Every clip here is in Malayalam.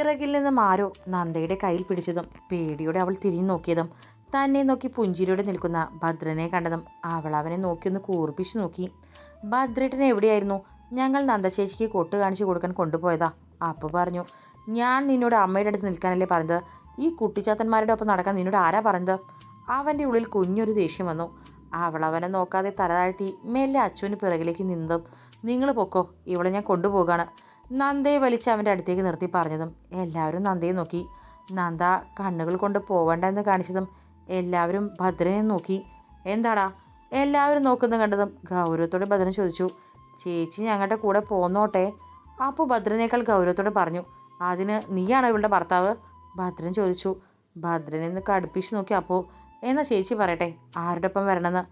പിറകിൽ നിന്നും ആരോ നന്ദയുടെ കയ്യിൽ പിടിച്ചതും പേടിയോടെ അവൾ തിരിഞ്ഞു നോക്കിയതും തന്നെ നോക്കി പുഞ്ചിരിയോടെ നിൽക്കുന്ന ഭദ്രനെ കണ്ടതും അവൾ അവനെ നോക്കിയൊന്ന് കൂർപ്പിച്ച് നോക്കി. ഭദ്രേട്ടൻ എവിടെയായിരുന്നു? ഞങ്ങൾ നന്ദ ചേച്ചിക്ക് കൊട്ട് കാണിച്ചു കൊടുക്കാൻ കൊണ്ടുപോയതാ. അപ്പ പറഞ്ഞു ഞാൻ നിന്നോട് അമ്മയുടെ അടുത്ത് നിൽക്കാനല്ലേ പറഞ്ഞത്? ഈ കുട്ടിച്ചാത്തന്മാരുടെ ഒപ്പം നടക്കാൻ നിന്നോട് ആരാ പറഞ്ഞത്? അവന്റെ ഉള്ളിൽ കുഞ്ഞൊരു ദേഷ്യം വന്നു. അവൾ അവനെ നോക്കാതെ തല താഴ്ത്തി മെല്ലെ അച്ചുവിന് പിറകിലേക്ക് നിന്നതും നിങ്ങൾ പൊക്കോ ഇവളെ ഞാൻ കൊണ്ടുപോകാണ്. നന്ദയെ വലിച്ച് അവന്റെ അടുത്തേക്ക് നിർത്തി പറഞ്ഞതും എല്ലാവരും നന്ദയെ നോക്കി. നന്ദ കണ്ണുകൾ കൊണ്ട് പോവണ്ട എന്ന് കാണിച്ചതും എല്ലാവരും ഭദ്രനെ നോക്കി. എന്താടാ? എല്ലാവരും നോക്കുന്ന കണ്ടതും ഗൗരവത്തോടെ ഭദ്രൻ ചോദിച്ചു. ചേച്ചി ഞങ്ങളുടെ കൂടെ പോന്നോട്ടെ? അപ്പോൾ ഭദ്രനേക്കാൾ ഗൗരവത്തോടെ പറഞ്ഞു. അതിന് നീയാണ് ഇവളുടെ ഭർത്താവ്? ഭദ്രൻ ചോദിച്ചു. ഭദ്രനെ ഒന്ന് കടുപ്പിച്ച് നോക്കി അപ്പോൾ എന്നാ ചേച്ചി പറയട്ടെ ആരുടെ ഒപ്പം വരണമെന്ന്?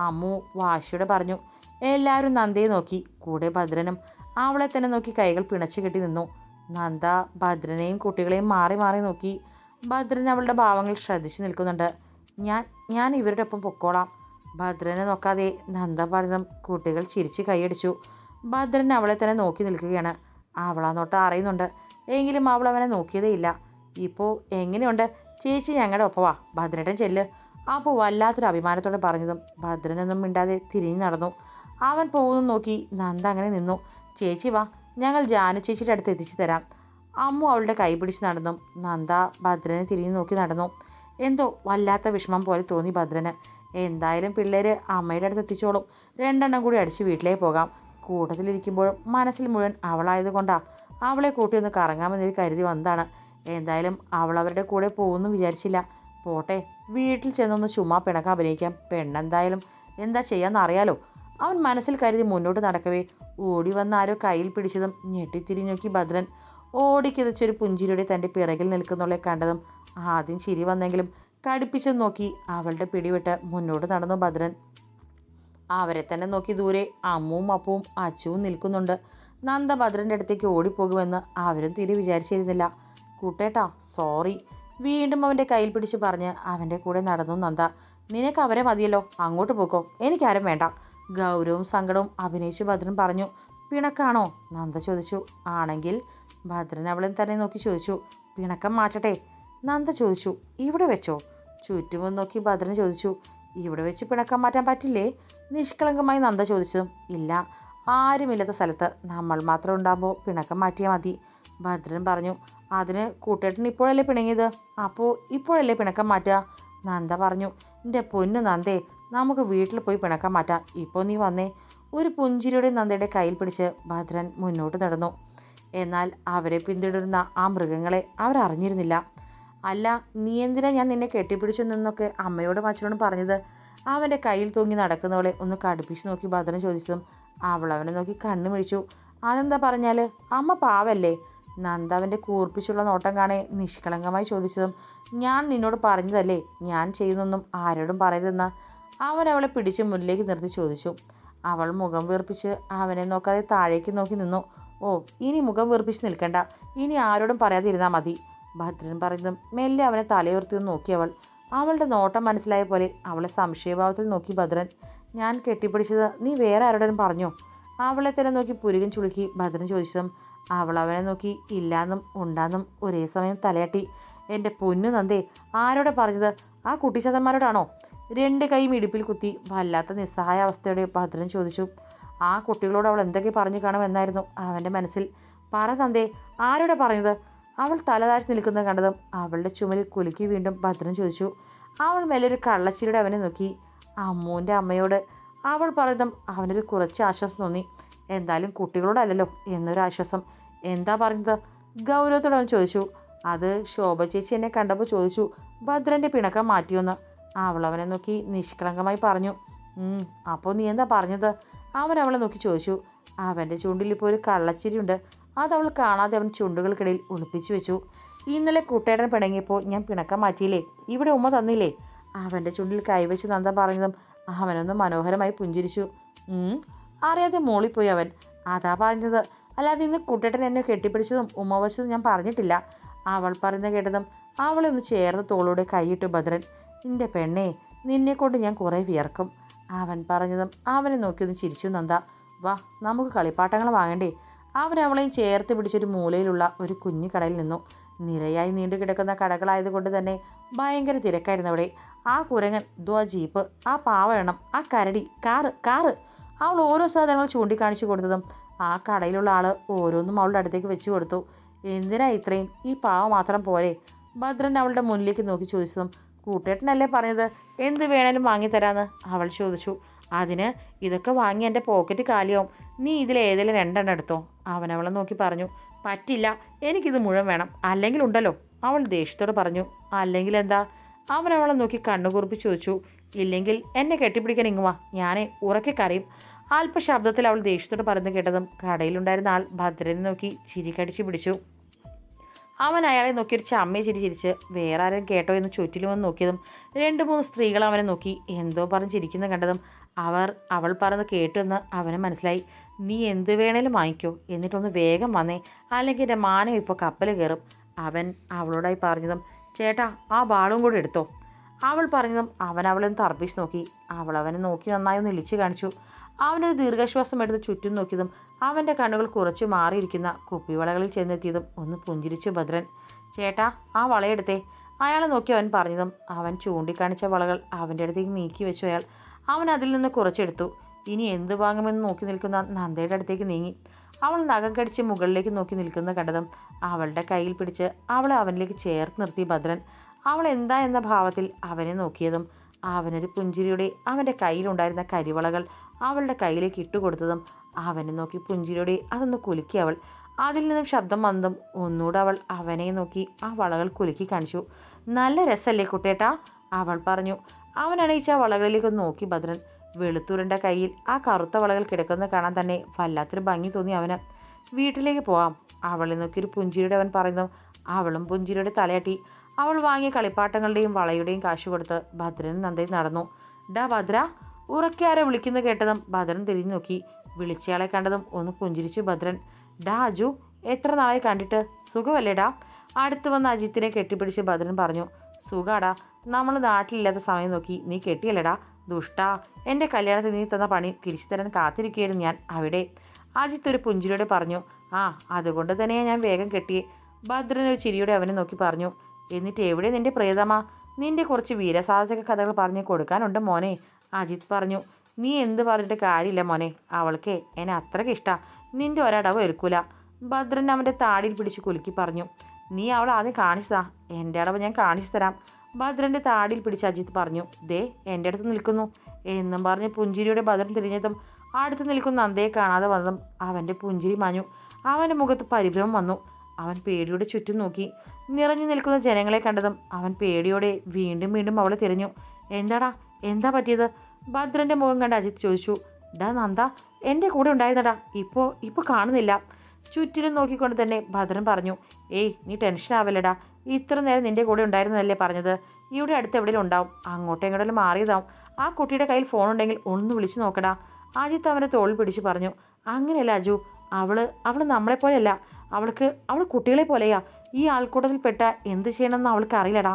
അമ്മു വാശിയോടെ പറഞ്ഞു. എല്ലാവരും നന്ദയെ നോക്കി. കൂടെ ഭദ്രനും അവളെ തന്നെ നോക്കി കൈകൾ പിണച്ചു കെട്ടി നിന്നു. നന്ദ ഭദ്രനെയും കുട്ടികളെയും മാറി മാറി നോക്കി. ഭദ്രൻ അവളുടെ ഭാവങ്ങൾ ശ്രദ്ധിച്ചു നിൽക്കുന്നുണ്ട്. ഞാൻ ഞാൻ ഇവരുടെ ഒപ്പം പൊക്കോളാം. ഭദ്രനെ നോക്കാതെ നന്ദ പറഞ്ഞതും കുട്ടികൾ ചിരിച്ച് കൈയടിച്ചു. ഭദ്രൻ അവളെ തന്നെ നോക്കി നിൽക്കുകയാണ്. അവളാ നോട്ട് അറിയുന്നുണ്ട്. എങ്കിലും അവൾ അവനെ നോക്കിയതേ ഇല്ല. ഇപ്പോൾ എങ്ങനെയുണ്ട്? ചേച്ചി ഞങ്ങളുടെ ഒപ്പവാ. ഭദ്രേട്ടൻ ചെല്ല്. അപ്പോൾ വല്ലാത്തൊരു അഭിമാനത്തോടെ പറഞ്ഞതും ഭദ്രനൊന്നും മിണ്ടാതെ തിരിഞ്ഞു നടന്നു. അവൻ പോകുന്നു നോക്കി നന്ദ അങ്ങനെ നിന്നു. ചേച്ചി വാ ഞങ്ങൾ ജാനു ചേച്ചിയുടെ അടുത്ത് എത്തിച്ചു തരാം. അമ്മു അവളുടെ കൈ പിടിച്ച് നടന്നു. നന്ദ ഭദ്രനെ തിരിഞ്ഞു നോക്കി നടന്നു. എന്തോ വല്ലാത്ത വിഷമം പോലെ തോന്നി ഭദ്രന്. എന്തായാലും പിള്ളേർ അമ്മയുടെ അടുത്ത് എത്തിച്ചോളും. രണ്ടെണ്ണം കൂടി അടിച്ച് വീട്ടിലേക്ക് പോകാം. കൂട്ടത്തിലിരിക്കുമ്പോഴും മനസ്സിൽ മുഴുവൻ അവളായതുകൊണ്ടാണ് അവളെ കൂട്ടി ഒന്ന് കറങ്ങാമെന്ന് കരുതി വന്നതാണ്. എന്തായാലും അവൾ അവരുടെ കൂടെ പോകുമെന്ന് വിചാരിച്ചില്ല. പോട്ടെ വീട്ടിൽ ചെന്നൊന്ന് ചുമ്മാ പിണക്കം അഭിനയിക്കാം. പെണ്ണെന്തായാലും എന്താ ചെയ്യാന്ന് അറിയാലോ അവൻ മനസ്സിൽ കരുതി മുന്നോട്ട് നടക്കവേ. ഓടി വന്ന ആരോ കയ്യിൽ പിടിച്ചതും ഞെട്ടിത്തിരിഞ്ഞു നോക്കി ഭദ്രൻ. ഓടിക്കിതച്ചൊരു പുഞ്ചിരിയുടെ തന്റെ പിറകിൽ നിൽക്കുന്നവളെ കണ്ടതും ആദ്യം ചിരി വന്നെങ്കിലും കടുപ്പിച്ചു നോക്കി അവളുടെ പിടിവിട്ട് മുന്നോട്ട് നടന്നു ഭദ്രൻ. അവരെ തന്നെ നോക്കി ദൂരെ അമ്മുവും അപ്പവും അച്ചുവും നിൽക്കുന്നുണ്ട്. നന്ദ ഭദ്രന്റെ അടുത്തേക്ക് ഓടിപ്പോകുമെന്ന് അവരും തീരെ വിചാരിച്ചിരുന്നില്ല. കൂട്ടേട്ടാ സോറി. വീണ്ടും അവന്റെ കയ്യിൽ പിടിച്ച് പറഞ്ഞ് അവന്റെ കൂടെ നടന്നു നന്ദ. നിനക്ക് അവരെ മതിയല്ലോ. അങ്ങോട്ട് പോക്കോ. എനിക്കാരും വേണ്ട. ഗൗരവവും സങ്കടവും അഭിനയിച്ചു ഭദ്രൻ പറഞ്ഞു പിണക്കാണോ? നന്ദ ചോദിച്ചു. ആണെങ്കിൽ ഭദ്രൻ അവളെ തന്നെ നോക്കി ചോദിച്ചു. പിണക്കം മാറ്റട്ടെ? നന്ദ ചോദിച്ചു. ഇവിടെ വെച്ചോ? ചുറ്റുമെന്ന് നോക്കി ഭദ്രൻ ചോദിച്ചു. ഇവിടെ വെച്ച് പിണക്കം മാറ്റാൻ പറ്റില്ലേ? നിഷ്കളങ്കമായി നന്ദ ചോദിച്ചതും ഇല്ല ആരുമില്ലാത്ത സ്ഥലത്ത് നമ്മൾ മാത്രം ഉണ്ടാകുമ്പോൾ പിണക്കം മാറ്റിയാൽ മതി. ഭദ്രൻ പറഞ്ഞു. അതിന് കൂട്ടേട്ടൻ ഇപ്പോഴല്ലേ പിണങ്ങിയത്? അപ്പോൾ ഇപ്പോഴല്ലേ പിണക്കം മാറ്റുക? നന്ദ പറഞ്ഞു. എന്റെ പൊന്നു നന്ദേ നമുക്ക് വീട്ടിൽ പോയി പിണക്കം മാറ്റാം. ഇപ്പോൾ നീ വന്നേ. ഒരു പുഞ്ചിരിയുടെ നന്ദയുടെ കയ്യിൽ പിടിച്ച് ഭദ്രൻ മുന്നോട്ട് നടന്നു. എന്നാൽ അവരെ പിന്തുടരുന്ന ആ മൃഗങ്ങളെ അവരറിഞ്ഞിരുന്നില്ല. അല്ല നീ എന്തിനാ ഞാൻ നിന്നെ കെട്ടിപ്പിടിച്ചു നിന്നൊക്കെ അമ്മയോടും അച്ഛനോടും പറഞ്ഞത്? അവന്റെ കയ്യിൽ തൂങ്ങി നടക്കുന്നവളെ ഒന്ന് കടുപ്പിച്ച് നോക്കി ഭദ്രൻ ചോദിച്ചതും അവൾ അവനെ നോക്കി കണ്ണു മിഴിച്ചു. അതെന്താ പറഞ്ഞാൽ അമ്മ പാവല്ലേ? നന്ദ അവന്റെ കൂർപ്പിച്ചുള്ള നോട്ടം കാണെ നിഷ്കളങ്കമായി ചോദിച്ചതും ഞാൻ നിന്നോട് പറഞ്ഞതല്ലേ? ഞാൻ ചെയ്യുന്നൊന്നും ആരോടും പറയരുതെന്ന്. അവൻ അവളെ പിടിച്ച് മുന്നിലേക്ക് നിർത്തി ചോദിച്ചു. അവൾ മുഖം വീർപ്പിച്ച് അവനെ നോക്കാതെ താഴേക്ക് നോക്കി നിന്നു. ഓ ഇനി മുഖം വീർപ്പിച്ച് നിൽക്കണ്ട. ഇനി ആരോടും പറയാതെ പറയാതിരുന്നാൽ മതി. ഭദ്രൻ പറയുന്നതും മെല്ലെ അവനെ തലയുർത്തി നോക്കി അവൾ. അവളുടെ നോട്ടം മനസ്സിലായ പോലെ അവളെ സംശയഭാവത്തിൽ നോക്കി ഭദ്രൻ. ഞാൻ കെട്ടിപ്പിടിച്ചത് നീ വേറെ ആരോടും പറഞ്ഞോ? അവളെ തന്നെ നോക്കി പുരുകൻ ചുളുക്കി ഭദ്രൻ ചോദിച്ചതും അവൾ അവനെ നോക്കി ഇല്ലാന്നും ഉണ്ടാന്നും ഒരേ സമയം തലയാട്ടി. എന്റെ പൊന്നു നന്ദേ ആരോടെ പറഞ്ഞത്? ആ കുട്ടിച്ചതന്മാരോടാണോ രണ്ട് കൈയും ഇടുപ്പിൽ കുത്തി വല്ലാത്ത നിസ്സഹായ അവസ്ഥയോടെ ഭദ്രൻ ചോദിച്ചു ആ കുട്ടികളോട് അവൾ എന്തൊക്കെ പറഞ്ഞു കാണുമെന്നായിരുന്നു അവന്റെ മനസ്സിൽ പറ തന്തേ ആരോടെ പറഞ്ഞത്? അവൾ തലതാഴ്ച നിൽക്കുന്ന നിൽക്കുന്നത് കണ്ടതും അവളുടെ ചുമലിൽ കുലുക്കി വീണ്ടും ഭദ്രൻ ചോദിച്ചു അവൾ മേലൊരു കള്ളച്ചിരിയുടെ അവനെ നോക്കി? അമ്മൂന്റെ അമ്മയോട്. അവൾ പറഞ്ഞതും അവനൊരു കുറച്ച് ആശ്വാസം തോന്നി. എന്തായാലും കുട്ടികളോടല്ലല്ലോ എന്നൊരു ആശ്വാസം. എന്താ പറഞ്ഞത്? ഗൗരവത്തോടെ അവൻ ചോദിച്ചു. അത് ശോഭ ചേച്ചി എന്നെ കണ്ടപ്പോൾ ചോദിച്ചു. ഭദ്രന്റെ പിണക്കം മാറ്റിയൊന്ന്. അവൾ അവനെ നോക്കി നിഷ്കളങ്കമായി പറഞ്ഞു. അപ്പോൾ നീ എന്താ പറഞ്ഞത്? അവൻ അവളെ നോക്കി ചോദിച്ചു. അവന്റെ ചുണ്ടിൽ ഇപ്പോൾ ഒരു കള്ളച്ചിരിയുണ്ട്. അവൾ കാണാതെ അവൻ ചുണ്ടുകൾക്കിടയിൽ ഒളിപ്പിച്ചു വെച്ചു. ഇന്നലെ കുട്ടേടൻ പിണങ്ങിയപ്പോൾ ഞാൻ പിണക്കം മാറ്റിയില്ലേ? ഇവിടെ ഉമ്മ തന്നില്ലേ? അവന്റെ ചുണ്ടിൽ കൈവച്ച് നന്ദ പറഞ്ഞതും അവനൊന്ന് മനോഹരമായി പുഞ്ചിരിച്ചു. "ഉം, അറിയാതെ മോളിപ്പോയി അവൻ. അതാ പറഞ്ഞത്. അല്ലാതെ ഇന്ന് കുട്ടേട്ടൻ എന്നെ കെട്ടിപ്പിടിച്ചതും ഉമ്മ ഞാൻ പറഞ്ഞിട്ടില്ല. അവൾ പറയുന്നത് കേട്ടതും അവളെ ഒന്ന് ചേർന്ന് തോളോടെ കൈയിട്ടു ഭദ്രൻ. നിന്റെ പെണ്ണേ നിന്നെ കൊണ്ട് ഞാൻ കുറേ വിയർക്കും. അവൻ പറഞ്ഞതും അവനെ നോക്കിയൊന്ന് ചിരിച്ചു നന്ദ. വാ നമുക്ക് കളിപ്പാട്ടങ്ങൾ വാങ്ങണ്ടേ? അവൻ അവളെയും ചേർത്ത് പിടിച്ചൊരു മൂലയിലുള്ള ഒരു കുഞ്ഞു കടയിൽ നിന്നു. നിരയായി നീണ്ടു കിടക്കുന്ന കടകളായതുകൊണ്ട് തന്നെ ഭയങ്കര തിരക്കായിരുന്നു അവിടെ. ആ കുരങ്ങൻ ദ്വാ ജീപ്പ് ആ പാവണം ആ കരടി കാറ് കാറ്. അവൾ ഓരോ സാധനങ്ങൾ ചൂണ്ടിക്കാണിച്ചു കൊടുത്തതും ആ കടയിലുള്ള ആൾ ഓരോന്നും അവളുടെ അടുത്തേക്ക് വെച്ചു കൊടുത്തു. എന്തിനാ ഇത്രയും? ഈ പാവ മാത്രം പോരെ. ഭദ്രൻ അവളുടെ മുന്നിലേക്ക് നോക്കി ചോദിച്ചതും കൂട്ടേട്ടനല്ലേ പറഞ്ഞത്? എന്ത് വേണേലും വാങ്ങിത്തരാന്ന്. അവൾ ചോദിച്ചു. അതിന് ഇതൊക്കെ വാങ്ങി എന്റെ പോക്കറ്റ് കാലിയാവും. നീ ഇതിലേതെങ്കിലും രണ്ടെണ്ണം എടുത്തോ. അവൻ അവളെ നോക്കി പറഞ്ഞു. പറ്റില്ല. എനിക്കിത് മുഴുവൻ വേണം. അല്ലെങ്കിൽ ഉണ്ടല്ലോ. അവൾ ദേഷ്യത്തോട് പറഞ്ഞു. അല്ലെങ്കിൽ എന്താ? അവൻ അവളെ നോക്കി കണ്ണുകുറിപ്പി ചോദിച്ചു. ഇല്ലെങ്കിൽ എന്നെ കെട്ടിപ്പിടിക്കാൻ ഇങ്ങുവാ ഞാനേ ഉറക്കെ കരയും. അല്പശബ്ദത്തിൽ അവൾ ദേഷ്യത്തോട് പറഞ്ഞു കേട്ടതും കടയിലുണ്ടായിരുന്ന ആൾ ഭദ്രനെ നോക്കി ചിരി കടിച്ചു പിടിച്ചു. അവൻ അയാളെ നോക്കി ഒരു ചമ്മയെ ചിരി ചിരിച്ച് വേറെ ആരും കേട്ടോ എന്ന് ചുറ്റിലും വന്ന് നോക്കിയതും രണ്ട് മൂന്ന് സ്ത്രീകൾ അവനെ നോക്കി എന്തോ പറഞ്ഞ് ചിരിക്കുന്ന കണ്ടതും അവർ അവൾ പറഞ്ഞ് കേട്ടുവെന്ന് അവന് മനസ്സിലായി. നീ എന്ത് വേണേലും വാങ്ങിക്കോ എന്നിട്ടൊന്ന് വേഗം വന്നേ. അല്ലെങ്കിൽ എന്റെ മാനം ഇപ്പോൾ കപ്പൽ കയറും. അവൻ അവളോടായി പറഞ്ഞതും ചേട്ടാ ആ ബാളും കൂടെ എടുത്തോ. അവൾ പറഞ്ഞതും അവൻ അവളെ ഒന്ന് തർപ്പിച്ച് നോക്കി. അവൾ അവനെ നോക്കി നന്നായി ഒന്ന് ഇളിച്ച് കാണിച്ചു. അവനൊരു ദീർഘശ്വാസം എടുത്ത് ചുറ്റും നോക്കിയതും അവന്റെ കണ്ണുകൾ കുറച്ച് മാറിയിരിക്കുന്ന കുപ്പിവളകളിൽ ചെന്നെത്തിയതും ഒന്ന് പുഞ്ചിരിച്ചു ഭദ്രൻ ചേട്ടാ ആ വളയെടുത്തേ. അയാളെ നോക്കി അവൻ പറഞ്ഞതും അവൻ ചൂണ്ടിക്കാണിച്ച വളകൾ അവന്റെ അടുത്തേക്ക് നീക്കി വെച്ചു അയാൾ അവൻ അതിൽ നിന്ന് കുറച്ചെടുത്തു ഇനി എന്ത് വാങ്ങുമെന്ന് നോക്കി നിൽക്കുന്ന നന്ദയുടെ അടുത്തേക്ക് നീങ്ങി. അവൾ നഖം കടിച്ച് മുകളിലേക്ക് നോക്കി നിൽക്കുന്ന കണ്ടതും അവളുടെ കയ്യിൽ പിടിച്ച് അവളെ അവനിലേക്ക് ചേർത്ത് നിർത്തി ഭദ്രൻ. അവൾ എന്താ എന്ന ഭാവത്തിൽ അവനെ നോക്കിയതും അവനൊരു പുഞ്ചിരിയുടെ അവന്റെ കയ്യിലുണ്ടായിരുന്ന കരിവളകൾ അവളുടെ കയ്യിലേക്ക് ഇട്ടുകൊടുത്തതും അവനെ നോക്കി പുഞ്ചിലൂടെ അതൊന്ന് കുലുക്കി അവൾ. അതിൽ നിന്നും ശബ്ദം വന്നതും ഒന്നുകൂടെ അവൾ അവനെ നോക്കി ആ വളകൾ കുലുക്കി കാണിച്ചു. നല്ല രസമല്ലേ കുട്ടേട്ടാ അവൾ പറഞ്ഞു. അവൻ ആ വളകളിലേക്ക് നോക്കി ഭദ്രൻ. വെളുത്തൂരന്റെ കയ്യിൽ ആ കറുത്ത വളകൾ കിടക്കുന്നത് കാണാൻ തന്നെ വല്ലാത്തൊരു ഭംഗി തോന്നി അവന്. വീട്ടിലേക്ക് പോവാം. അവളെ നോക്കി ഒരു പുഞ്ചിരിയുടെ അവൻ പറയുന്നു. അവളും പുഞ്ചിരിയുടെ തലയാട്ടി. അവൾ വാങ്ങിയ കളിപ്പാട്ടങ്ങളുടെയും വളയുടെയും കാശ് കൊടുത്ത് ഭദ്രൻ നന്ദി നടന്നു. ഡാ ഭദ്ര ഉറക്കെ ആരോ വിളിക്കുന്ന കേട്ടതും ഭദ്രൻ തിരിഞ്ഞു നോക്കി. വിളിച്ചയാളെ കണ്ടതും ഒന്ന് പുഞ്ചിരിച്ചു ഭദ്രൻ. ഡാ അജു എത്ര നാളായി കണ്ടിട്ട്? സുഖമല്ലേടാ അടുത്ത് വന്ന അജിത്തിനെ കെട്ടിപ്പിടിച്ച് ഭദ്രൻ പറഞ്ഞു. സുഖാടാ നമ്മൾ നാട്ടിലില്ലാത്ത സമയം നോക്കി. നീ കെട്ടിയല്ലേടാ ദുഷ്ടാ എന്റെ കല്യാണത്തിന് നീ തന്ന പണി തിരിച്ചു തരാൻ കാത്തിരിക്കുകയായിരുന്നു ഞാൻ അവിടെ. അജിത്ത് ഒരു പുഞ്ചിരിയോടെ പറഞ്ഞു. ആ അതുകൊണ്ട് തന്നെയാണ് ഞാൻ വേഗം കെട്ടി ഭദ്രൻ ഒരു ചിരിയോടെ അവനെ നോക്കി പറഞ്ഞു. എന്നിട്ട് എവിടെ നിന്റെ പ്രിയതമ? നിന്റെ കുറച്ച് വീരസാഹസിക കഥകൾ പറഞ്ഞു കൊടുക്കാനുണ്ട് മോനെ. അജിത് പറഞ്ഞു നീ എന്ത് പറഞ്ഞിട്ട് കാര്യമില്ല മോനെ. അവൾക്ക് എന്നെ അത്രയ്ക്ക് ഇഷ്ടമാണ് നിന്റെ ഒരടവ് എടുക്കൂല ഭദ്രൻ അവന്റെ താടിയിൽ പിടിച്ച് കുലുക്കി പറഞ്ഞു നീ അവൾ ആദ്യം കാണിച്ചതാ. എന്റെ അടവ് ഞാൻ കാണിച്ചു തരാം. ഭദ്രന്റെ താടിയിൽ പിടിച്ച് അജിത് പറഞ്ഞു ദേ എന്റെ അടുത്ത് നിൽക്കുന്നു. എന്നും പറഞ്ഞ് പുഞ്ചിരിയുടെ ഭദ്രൻ തിരിഞ്ഞതും അടുത്ത് നിൽക്കുന്ന നന്ദയെ കാണാതെ വന്നതും അവന്റെ പുഞ്ചിരി മാഞ്ഞു. അവന്റെ മുഖത്ത് പരിഭ്രമം വന്നു. അവൻ പേടിയോടെ ചുറ്റും നോക്കി. നിറഞ്ഞു നിൽക്കുന്ന ജനങ്ങളെ കണ്ടതും അവൻ പേടിയോടെ വീണ്ടും വീണ്ടും അവളെ തിരഞ്ഞു. എന്താടാ? എന്താ പറ്റിയത്? ഭദ്രന്റെ മുഖം കണ്ട് അജിത് ചോദിച്ചു ഡാ നന്ദ എന്റെ കൂടെ ഉണ്ടായിരുന്നടാ ഇപ്പോൾ ഇപ്പോൾ കാണുന്നില്ല. ചുറ്റിലും നോക്കിക്കൊണ്ട് തന്നെ ഭദ്രൻ പറഞ്ഞു ഏയ് നീ ടെൻഷൻ ആവല്ലടാ ഇത്ര നേരം നിന്റെ കൂടെ ഉണ്ടായിരുന്നതല്ലേ പറഞ്ഞത്? ഇവിടെ അടുത്ത് എവിടെയും ഉണ്ടാവും അങ്ങോട്ടും ഇങ്ങോട്ടും മാറിയതാവും. ആ കുട്ടിയുടെ കയ്യിൽ ഫോൺ ഉണ്ടെങ്കിൽ ഒന്ന് വിളിച്ചു നോക്കടാ. അജിത്ത് അവനെ തോളിൽ പിടിച്ച് പറഞ്ഞു അങ്ങനെയല്ല അജു അവൾ അവൾ നമ്മളെപ്പോലെയല്ല അവൾക്ക് അവൾ കുട്ടികളെ പോലെയാ. ഈ ആൾക്കൂട്ടത്തിൽപ്പെട്ട എന്ത് ചെയ്യണമെന്ന് അവൾക്ക് അറിയില്ലടാ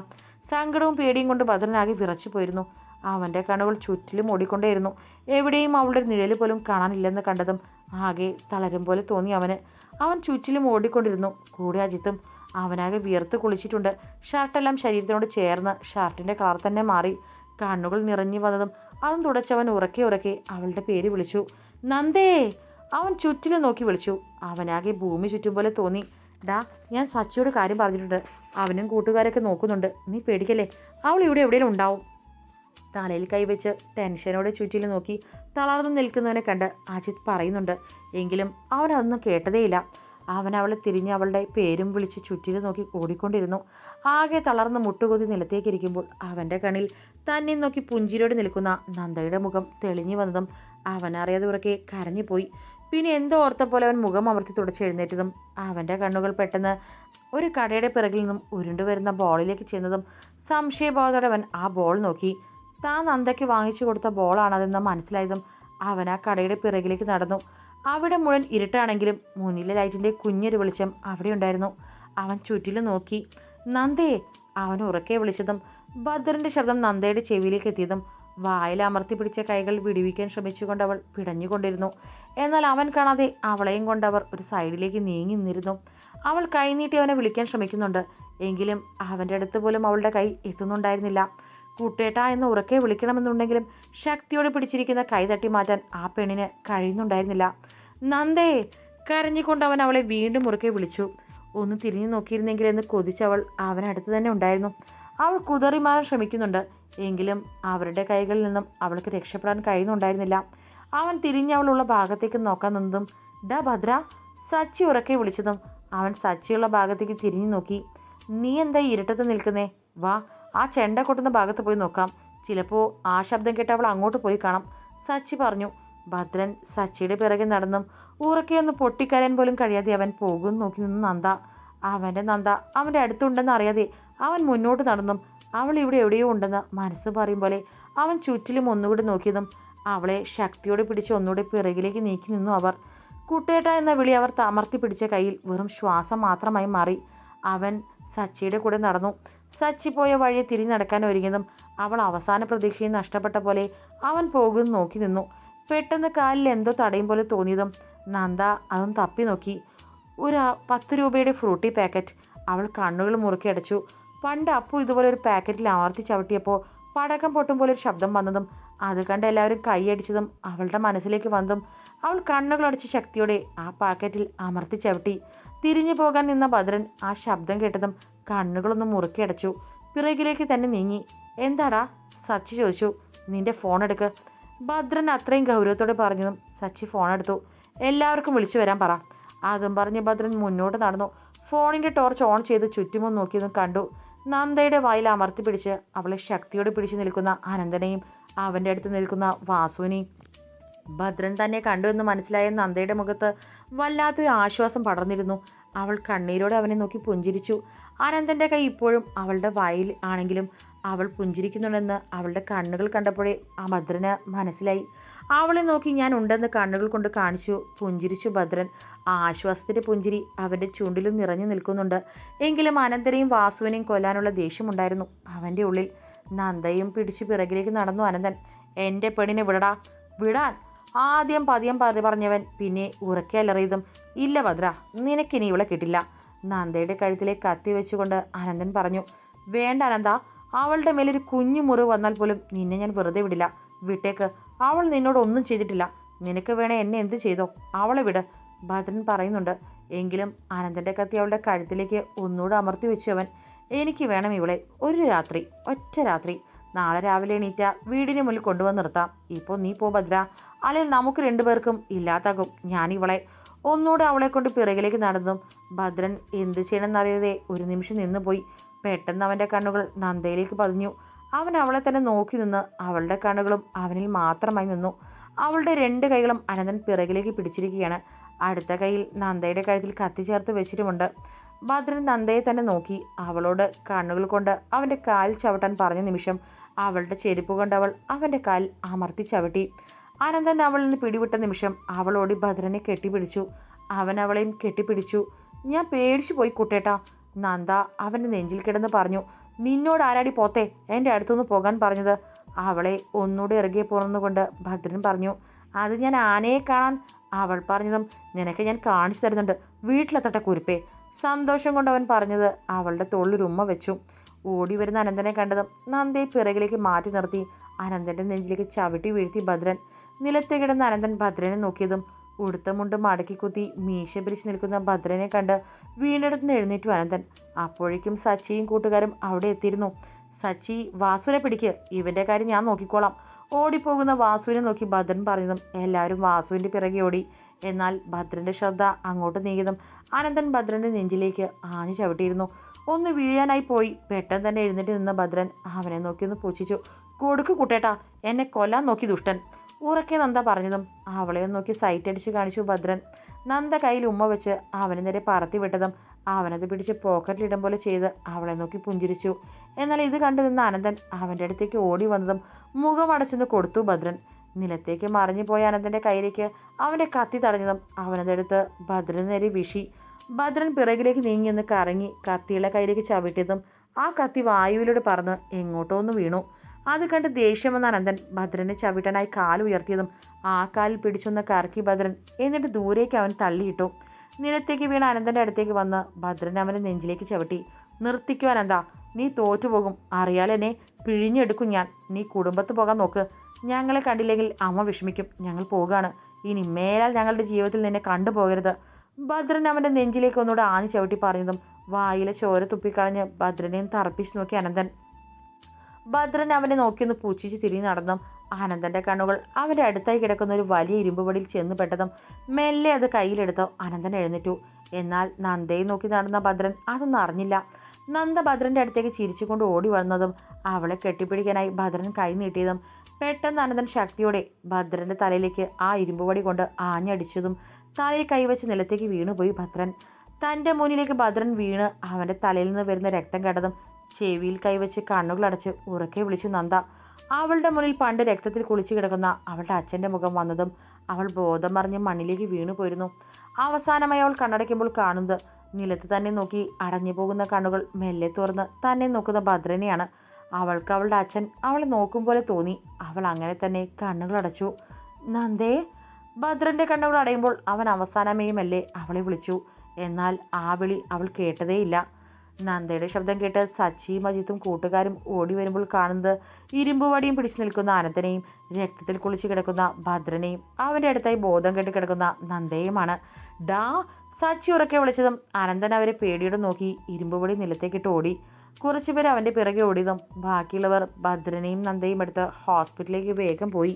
സങ്കടവും പേടിയും കൊണ്ട് ഭദ്രനാകെ വിറച്ചു പോയിരുന്നു. അവന്റെ കണ്ണുകൾ ചുറ്റിലും ഓടിക്കൊണ്ടേയിരുന്നു. എവിടെയും അവളുടെ നിഴൽ പോലും കാണാനില്ലെന്ന് കണ്ടതും ആകെ തളരും പോലെ തോന്നി അവന്. അവൻ ചുറ്റിലും ഓടിക്കൊണ്ടിരുന്നു. കൂടെ അജിത്തും അവനാകെ വിയർത്ത് കുളിച്ചിട്ടുണ്ട്. ഷർട്ടെല്ലാം ശരീരത്തിനോട് ചേർന്ന് ഷർട്ടിന്റെ കളർ തന്നെ മാറി. കണ്ണുകൾ നിറഞ്ഞു വന്നതും അതും തുടച്ചവൻ ഉറക്കെ ഉറക്കെ അവളുടെ പേര് വിളിച്ചു. നന്ദേ! അവൻ ചുറ്റിലും നോക്കി വിളിച്ചു. അവനാകെ ഭൂമി ചുറ്റും പോലെ തോന്നി. ഡാ ഞാൻ സച്ചിയോട് കാര്യം പറഞ്ഞിട്ടുണ്ട്. അവനും കൂട്ടുകാരൊക്കെ നോക്കുന്നുണ്ട്. നീ പേടിക്കല്ലേ? അവൾ ഇവിടെ എവിടെയെങ്കിലും ഉണ്ടാവും. തലയിൽ കൈവച്ച് ടെൻഷനോടെ ചുറ്റിലും നോക്കി തളർന്നു നിൽക്കുന്നവനെ കണ്ട് അജിത് പറയുന്നുണ്ട് എങ്കിലും അവൻ അതൊന്നും കേട്ടതേയില്ല. അവൻ അവളെ തിരിഞ്ഞ് അവളുടെ പേരും വിളിച്ച് ചുറ്റിലും നോക്കി ഓടിക്കൊണ്ടിരുന്നു. ആകെ തളർന്ന് മുട്ടുകൊതി നിലത്തേക്കിരിക്കുമ്പോൾ അവന്റെ കണ്ണിൽ തന്നെ നോക്കി പുഞ്ചിരോട് നിൽക്കുന്ന നന്ദയുടെ മുഖം തെളിഞ്ഞു വന്നതും അവനറിയാതെ ഉറക്കെ കരഞ്ഞുപോയി. പിന്നെ എന്തോ ഓർത്ത പോലെ അവൻ മുഖം അമർത്തി തുടച്ചെഴുന്നേറ്റതും അവന്റെ കണ്ണുകൾ പെട്ടെന്ന് ഒരു കടയുടെ പിറകിൽ നിന്നും ഉരുണ്ടുവരുന്ന ബോളിലേക്ക് ചെന്നതും സംശയബോധത്തോടെ അവൻ ആ ബോൾ നോക്കി. താൻ നന്ദയ്ക്ക് വാങ്ങിച്ചു കൊടുത്ത ബോളാണതെന്ന് മനസ്സിലായതും അവൻ ആ കടയുടെ പിറകിലേക്ക് നടന്നു. അവിടെ മുഴുവൻ ഇരുട്ടാണെങ്കിലും മുന്നിലെ ലൈറ്റിന്റെ കുഞ്ഞൊരു വെളിച്ചം അവിടെ ഉണ്ടായിരുന്നു. അവൻ ചുറ്റിലും നോക്കി. നന്ദേ അവൻ ഉറക്കെ വിളിച്ചതും ഭദ്രന്റെ ശബ്ദം നന്ദയുടെ ചെവിയിലേക്ക് എത്തിയതും വായിൽ അമർത്തി പിടിച്ച കൈകൾ വിടുവിക്കാൻ ശ്രമിച്ചുകൊണ്ട് അവൾ പിടഞ്ഞുകൊണ്ടിരുന്നു. എന്നാൽ അവൻ കാണാതെ അവളെയും കൊണ്ട് ഒരു സൈഡിലേക്ക് നീങ്ങി നിന്നിരുന്നു. അവൾ കൈനീട്ടി അവനെ വിളിക്കാൻ ശ്രമിക്കുന്നുണ്ട്. എങ്കിലും അവന്റെ അടുത്ത് പോലും അവളുടെ കൈ എത്തുന്നുണ്ടായിരുന്നില്ല. കുട്ടേട്ട എന്ന് ഉറക്കെ വിളിക്കണമെന്നുണ്ടെങ്കിലും ശക്തിയോടെ പിടിച്ചിരിക്കുന്ന കൈ തട്ടി മാറ്റാൻ ആ പെണ്ണിന് കഴിയുന്നുണ്ടായിരുന്നില്ല. നന്ദേ കരഞ്ഞുകൊണ്ട് അവൻ അവളെ വീണ്ടും ഉറക്കെ വിളിച്ചു. ഒന്ന് തിരിഞ്ഞു നോക്കിയിരുന്നെങ്കിൽ എന്ന് കൊതിച്ചവൾ അവനടുത്ത് തന്നെ ഉണ്ടായിരുന്നു. അവൾ കുതറി മാറാൻ ശ്രമിക്കുന്നുണ്ട്. എങ്കിലും അവരുടെ കൈകളിൽ നിന്നും അവൾക്ക് രക്ഷപ്പെടാൻ കഴിയുന്നുണ്ടായിരുന്നില്ല. അവൻ തിരിഞ്ഞവളുള്ള ഭാഗത്തേക്ക് നോക്കാൻ നിന്നതും ഡ ഭദ്ര സച്ചി ഉറക്കെ വിളിച്ചതും. അവൻ സച്ചിയുള്ള ഭാഗത്തേക്ക് തിരിഞ്ഞു നോക്കി. നീ എന്താ ഇരുട്ടത്ത് നിൽക്കുന്നേ? വാ ആ ചെണ്ട കൊട്ടുന്ന ഭാഗത്ത് പോയി നോക്കാം. ചിലപ്പോൾ ആ ശബ്ദം കേട്ട് അവൾ അങ്ങോട്ട് പോയി കാണാം. സച്ചി പറഞ്ഞു ഭദ്രൻ സച്ചിയുടെ പിറകെ നടന്നും ഉറക്കെ ഒന്ന് പൊട്ടിക്കരയാൻ പോലും കഴിയാതെ അവൻ പോകും നോക്കി നിന്ന് നന്ദ. അവന്റെ നന്ദ അവന്റെ അടുത്തുണ്ടെന്ന് അറിയാതെ അവൻ മുന്നോട്ട് നടന്നും അവൾ ഇവിടെ എവിടെയോ ഉണ്ടെന്ന് മനസ്സ് പറയും പോലെ അവൻ ചുറ്റിലും ഒന്നുകൂടി നോക്കിയതും അവളെ ശക്തിയോടെ പിടിച്ച് ഒന്നുകൂടി പിറകിലേക്ക് നീക്കി നിന്നു അവർ. കുട്ടേട്ട എന്ന വിളി അവർ തമർത്തി പിടിച്ച കയ്യിൽ വെറും ശ്വാസം മാത്രമായി മാറി. അവൻ സച്ചിയുടെ കൂടെ നടന്നു. സച്ചി പോയ വഴി തിരിഞ്ഞു നടക്കാൻ ഒരുങ്ങിയതും അവൾ അവസാന പ്രതീക്ഷയും നഷ്ടപ്പെട്ട പോലെ അവൻ പോകുന്നു നോക്കി നിന്നു. പെട്ടെന്ന് കാലിൽ എന്തോ തടയും പോലെ തോന്നിയതും നന്ദ അതും തപ്പി നോക്കി. ഒരു പത്ത് രൂപയുടെ ഫ്രൂട്ടി പാക്കറ്റ് അവൾ കണ്ണുകൾ മുറുക്കി അടച്ചു. പണ്ട് അപ്പു ഇതുപോലെ ഒരു പാക്കറ്റിൽ ആർത്തി ചവിട്ടിയപ്പോൾ പടക്കം പൊട്ടും പോലെ ഒരു ശബ്ദം വന്നതും അത് കണ്ട് എല്ലാവരും കൈയടിച്ചതും അവളുടെ മനസ്സിലേക്ക് വന്നതും അവൾ കണ്ണുകളടച്ച് ശക്തിയോടെ ആ പാക്കറ്റിൽ അമർത്തി ചവിട്ടി. തിരിഞ്ഞു പോകാൻ നിന്ന ഭദ്രൻ ആ ശബ്ദം കേട്ടതും കണ്ണുകളൊന്നും മുറുക്കി അടച്ചു. പിറകിലേക്ക് തന്നെ നീങ്ങി. എന്താടാ? സച്ചി ചോദിച്ചു. നിന്റെ ഫോൺ എടുക്ക്. ഭദ്രൻ അത്രയും ഗൗരവത്തോടെ പറഞ്ഞതും സച്ചി ഫോൺ എടുത്തു. എല്ലാവർക്കും വിളിച്ചു വരാൻ പറ. അതും പറഞ്ഞ് ഭദ്രൻ മുന്നോട്ട് നടന്നു. ഫോണിന്റെ ടോർച്ച് ഓൺ ചെയ്ത് ചുറ്റുമൊന്ന് നോക്കിയതും കണ്ടു. നന്ദയുടെ വായിൽ അമർത്തി പിടിച്ച് അവളെ ശക്തിയോടെ പിടിച്ചു നിൽക്കുന്ന അനന്തനെയും അവന്റെ അടുത്ത് നിൽക്കുന്ന വാസുവിനെയും ഭദ്രൻ തന്നെ കണ്ടു എന്ന് മനസ്സിലായ നന്ദയുടെ മുഖത്ത് വല്ലാത്തൊരു ആശ്വാസം പടർന്നിരുന്നു. അവൾ കണ്ണീരോടെ അവനെ നോക്കി പുഞ്ചിരിച്ചു. അനന്തന്റെ കൈ ഇപ്പോഴും അവളുടെ വായിൽ ആണെങ്കിലും അവൾ പുഞ്ചിരിക്കുന്നുണ്ടെന്ന് അവളുടെ കണ്ണുകൾ കണ്ടപ്പോഴേ ആ ഭദ്രന് മനസ്സിലായി. അവളെ നോക്കി ഞാൻ ഉണ്ടെന്ന് കണ്ണുകൾ കൊണ്ട് കാണിച്ചു. പുഞ്ചിരിച്ചു ഭദ്രൻ. ആശ്വാസത്തിന്റെ പുഞ്ചിരി അവന്റെ ചുണ്ടിലും നിറഞ്ഞു നിൽക്കുന്നുണ്ട്. എങ്കിലും അനന്തനെയും വാസുവിനെയും കൊല്ലാനുള്ള ദേഷ്യമുണ്ടായിരുന്നു. അവന്റെ ഉള്ളിൽ നന്ദയും പിടിച്ചു പിറകിലേക്ക് നടന്നു അനന്തൻ. എന്റെ പെണ്ണിനെ വിടടാ. വിടാൻ. ആദ്യം പതിയം പതി പറഞ്ഞവൻ പിന്നെ ഉറക്കെ അലറിയതും ഇല്ല ഭദ്ര നിനക്കിനി ഇവളെ കിട്ടില്ല. നന്ദയുടെ കഴുത്തിലെ കത്തി വെച്ചുകൊണ്ട് അനന്തൻ പറഞ്ഞു വേണ്ട അനന്ത അവളുടെ മേലൊരു കുഞ്ഞു മുറിവ് വന്നാൽ പോലും നിന്നെ ഞാൻ വെറുതെ വിടില്ല. വിട്ടേക്ക്. അവൾ നിന്നോട് ഒന്നും ചെയ്തിട്ടില്ല. നിനക്ക് വേണേ എന്നെ എന്ത് ചെയ്തോ അവളെ വിട്. ഭദ്രൻ പറയുന്നുണ്ട് എങ്കിലും അനന്തന്റെ കത്തി അവളുടെ കഴുത്തിലേക്ക് ഒന്നുകൂടെ അമർത്തി വെച്ചു അവൻ. എനിക്ക് വേണം ഇവളെ ഒരു രാത്രി ഒറ്റ രാത്രി. നാളെ രാവിലെ എണീറ്റ വീടിന് മുന്നിൽ കൊണ്ടുവന്ന് നിർത്താം. ഇപ്പോൾ നീ പോ ഭദ്ര. അല്ലെങ്കിൽ നമുക്ക് രണ്ടുപേർക്കും ഇല്ലാതാകും. ഞാനിവളെ ഒന്നുകൂടെ അവളെ കൊണ്ട് പിറകിലേക്ക് നടന്നും ഭദ്രൻ എന്ത് ചെയ്യണമെന്നറിയാതെ ഒരു നിമിഷം നിന്ന് പോയി. പെട്ടെന്ന് അവന്റെ കണ്ണുകൾ നന്ദയിലേക്ക് പതിഞ്ഞു. അവൻ അവളെ തന്നെ നോക്കി നിന്ന് അവളുടെ കണ്ണുകളും അവനിൽ മാത്രമായി നിന്നു. അവളുടെ രണ്ട് കൈകളും അനന്തൻ പിറകിലേക്ക് പിടിച്ചിരിക്കുകയാണ്. അടുത്ത കൈയിൽ നന്ദയുടെ കഴുത്തിൽ കത്തി ചേർത്ത് വെച്ചിട്ടുമുണ്ട്. ഭദ്രൻ നന്ദയെ തന്നെ നോക്കി അവളോട് കണ്ണുകൾ കൊണ്ട് അവന്റെ കാൽ ചവിട്ടാൻ പറഞ്ഞ നിമിഷം അവളുടെ ചെരുപ്പ് കൊണ്ട് അവൾ അവന്റെ കാൽ അമർത്തി ചവിട്ടി. അനന്തൻ അവളിൽ നിന്ന് പിടിവിട്ട നിമിഷം അവളോടി ഭദ്രനെ കെട്ടിപ്പിടിച്ചു. അവൻ അവളെയും കെട്ടിപ്പിടിച്ചു. ഞാൻ പേടിച്ചു പോയി കുട്ടേട്ടാ നന്ദ അവന്റെ നെഞ്ചിൽ കിടന്ന് പറഞ്ഞു. നിന്നോട് ആരാടി പോത്തെ? എന്റെ അടുത്തുനിന്ന് പോകാൻ പറഞ്ഞത്. അവളെ ഒന്നുകൂടെ ഇറങ്ങിയെ പോർന്നുകൊണ്ട് ഭദ്രൻ പറഞ്ഞു. അത് ഞാൻ ആനയെ കാണാൻ അവൾ പറഞ്ഞതും നിനക്ക് ഞാൻ കാണിച്ചു തരുന്നുണ്ട്. വീട്ടിലെത്തട്ടെ കുരുപ്പേ. സന്തോഷം കൊണ്ട് അവൻ പറഞ്ഞത് അവളുടെ തോളിൽ ഉമ്മ വെച്ചു. ഓടി വരുന്ന അനന്തനെ കണ്ടതും നന്ദയെ പിറകിലേക്ക് മാറ്റി നിർത്തി. അനന്തന്റെ നെഞ്ചിലേക്ക് ചവിട്ടി വീഴ്ത്തി ഭദ്രൻ. നിലത്ത് കിടന്ന അനന്തൻ ഭദ്രനെ നോക്കിയതും ഉടുത്ത മുണ്ട് മടക്കി കുത്തി മീശ പിരിച്ച് നിൽക്കുന്ന ഭദ്രനെ കണ്ട് വീണ്ടെടുത്ത് എഴുന്നേറ്റു അനന്തൻ. അപ്പോഴേക്കും സച്ചിയും കൂട്ടുകാരും അവിടെ എത്തിയിരുന്നു. സച്ചി വാസുവിനെ പിടിക്ക്. ഇവന്റെ കാര്യം ഞാൻ നോക്കിക്കോളാം. ഓടിപ്പോകുന്ന വാസുവിനെ നോക്കി ഭദ്രൻ പറഞ്ഞതും എല്ലാവരും വാസുവിന്റെ പിറകെ ഓടി. എന്നാൽ ഭദ്രന്റെ ശ്രദ്ധ അങ്ങോട്ട് നീങ്ങിയതും അനന്തൻ ഭദ്രന്റെ നെഞ്ചിലേക്ക് ആഞ്ഞു ചവിട്ടിയിരുന്നു. ഒന്ന് വീഴാനായി പോയി. പെട്ടെന്ന് തന്നെ എഴുന്നേറ്റ് നിന്ന ഭദ്രൻ അവനെ നോക്കി ഒന്ന് പൂച്ഛിച്ചു കൊടുക്ക് കുട്ടേട്ടാ എന്നെ കൊല്ലാൻ നോക്കി ദുഷ്ടൻ. ഉറക്കെ നന്ദ പറഞ്ഞതും അവളെ നോക്കി സൈറ്റ് അടിച്ച് കാണിച്ചു ഭദ്രൻ. നന്ദ കയ്യിൽ ഉമ്മ വെച്ച് അവനെ നേരെ പറത്തി വിട്ടതും അവനത് പിടിച്ച് പോക്കറ്റിലിടം പോലെ ചെയ്ത് അവളെ നോക്കി പുഞ്ചിരിച്ചു. എന്നാൽ ഇത് കണ്ടു നിന്ന അനന്തൻ അവന്റെ അടുത്തേക്ക് ഓടി വന്നതും മുഖം അടച്ചെന്ന് കൊടുത്തു ഭദ്രൻ. നിലത്തേക്ക് മറിഞ്ഞു പോയ അനന്തന്റെ കയ്യിലേക്ക് അവന്റെ കത്തി തടഞ്ഞതും അവനതെടുത്ത് ഭദ്രന് നേരെ വിഷി ഭദ്രൻ പിറകിലേക്ക് നീങ്ങിയൊന്ന് കറങ്ങി കത്തിയുടെ കയ്യിലേക്ക് ചവിട്ടിയതും ആ കത്തി വായുവിലൂടെ പറന്ന് എങ്ങോട്ടോ ഒന്ന് വീണു. അത് കണ്ട് ദേഷ്യം വന്ന അനന്തൻ ഭദ്രനെ ചവിട്ടനായി കാൽ ഉയർത്തിയതും ആ കാലിൽ പിടിച്ചൊന്ന് കറക്കി ഭദ്രൻ എന്നിട്ട് ദൂരേക്ക് അവൻ തള്ളിയിട്ടു. നിലത്തേക്ക് വീണ അനന്തന്റെ അടുത്തേക്ക് വന്ന് ഭദ്രൻ അവനെ നെഞ്ചിലേക്ക് ചവിട്ടി. നിർത്തിക്കോ അനന്ത നീ തോറ്റുപോകും. അറിയാലെന്നെ പിഴിഞ്ഞെടുക്കും ഞാൻ. നീ കുടുംബത്ത് പോകാൻ നോക്ക്. ഞങ്ങളെ കണ്ടില്ലെങ്കിൽ അമ്മ വിഷമിക്കും. ഞങ്ങൾ പോകാണ്. ഇനി മേലാൽ ഞങ്ങളുടെ ജീവിതത്തിൽ നിന്നെ കണ്ടുപോകരുത്. ഭദ്രൻ അവന്റെ നെഞ്ചിലേക്ക് ഒന്നുകൂടെ ആഞ്ഞു ചവിട്ടി പറഞ്ഞതും വായിലെ ചോര തുപ്പിക്കളഞ്ഞ് ഭദ്രനെയും തറപ്പിച്ച് നോക്കി അനന്തൻ. ഭദ്രൻ അവനെ നോക്കിയൊന്ന് പൂച്ചിച്ച് തിരിഞ്ഞ് നടന്നും അനന്തന്റെ കണ്ണുകൾ അവന്റെ അടുത്തായി കിടക്കുന്ന ഒരു വലിയ ഇരുമ്പുപടിയിൽ ചെന്ന് പെട്ടതും മെല്ലെ അത് കയ്യിലെടുത്ത് അനന്തൻ എഴുന്നേറ്റു. എന്നാൽ നന്ദയെ നോക്കി നടന്ന ഭദ്രൻ അതൊന്നും അറിഞ്ഞില്ല. നന്ദ ഭദ്രന്റെ അടുത്തേക്ക് ചിരിച്ചുകൊണ്ട് ഓടി വന്നതും അവളെ കെട്ടിപ്പിടിക്കാനായി ഭദ്രൻ കൈ നീട്ടിയതും പെട്ടെന്ന് അനന്തൻ ശക്തിയോടെ ഭദ്രന്റെ തലയിലേക്ക് ആ ഇരുമ്പുപടി കൊണ്ട് ആഞ്ഞടിച്ചതും തലയിൽ കൈവച്ച് നിലത്തേക്ക് വീണുപോയി ഭദ്രൻ. തന്റെ മുന്നിലേക്ക് ഭദ്രൻ വീണ് അവന്റെ തലയിൽ നിന്ന് വരുന്ന രക്തം കണ്ടതും ചെവിയിൽ കൈവച്ച് കണ്ണുകളടച്ച് ഉറക്കെ വിളിച്ചു നന്ദ. അവളുടെ മുന്നിൽ പണ്ട് രക്തത്തിൽ കുളിച്ചു കിടക്കുന്ന അവളുടെ അച്ഛന്റെ മുഖം വന്നതും അവൾ ബോധം മറിഞ്ഞ് മണ്ണിലേക്ക് വീണു പോയിരുന്നു അവസാനമായി അവൾ കണ്ണടയ്ക്കുമ്പോൾ കാണുന്നത് നിലത്ത് തന്നെ നോക്കി അടഞ്ഞു പോകുന്ന കണ്ണുകൾ മെല്ലെ തുറന്ന് തന്നെ നോക്കുന്ന ഭദ്രനെയാണ്. അവൾക്ക് അവളുടെ അച്ഛൻ അവളെ നോക്കും പോലെ തോന്നി. അവൾ അങ്ങനെ തന്നെ കണ്ണുകളടച്ചു നന്ദേ ഭദ്രന്റെ കണ്ണുകൾ അടയുമ്പോൾ അവൻ അവസാനമേയുമല്ലേ അവളെ വിളിച്ചു. എന്നാൽ ആ വിളി അവൾ കേട്ടതേയില്ല. നന്ദയുടെ ശബ്ദം കേട്ട് സച്ചിയും അജിത്തും കൂട്ടുകാരും ഓടി വരുമ്പോൾ കാണുന്നത് ഇരുമ്പുവടിയും പിടിച്ചു നിൽക്കുന്ന അനന്തനെയും രക്തത്തിൽ കുളിച്ച് കിടക്കുന്ന ഭദ്രനെയും അവന്റെ അടുത്തായി ബോധം കെട്ടി കിടക്കുന്ന നന്ദയുമാണ് ഡാ സച്ചി ഉറക്കെ വിളിച്ചതും അനന്തൻ അവരെ പേടിയോടെ നോക്കി ഇരുമ്പുവടി നിലത്തേക്കിട്ട് ഓടി. കുറച്ചുപേർ അവന്റെ പിറകെ ഓടിയതും ബാക്കിയുള്ളവർ ഭദ്രനെയും നന്ദയും എടുത്ത് ഹോസ്പിറ്റലിലേക്ക് വേഗം പോയി.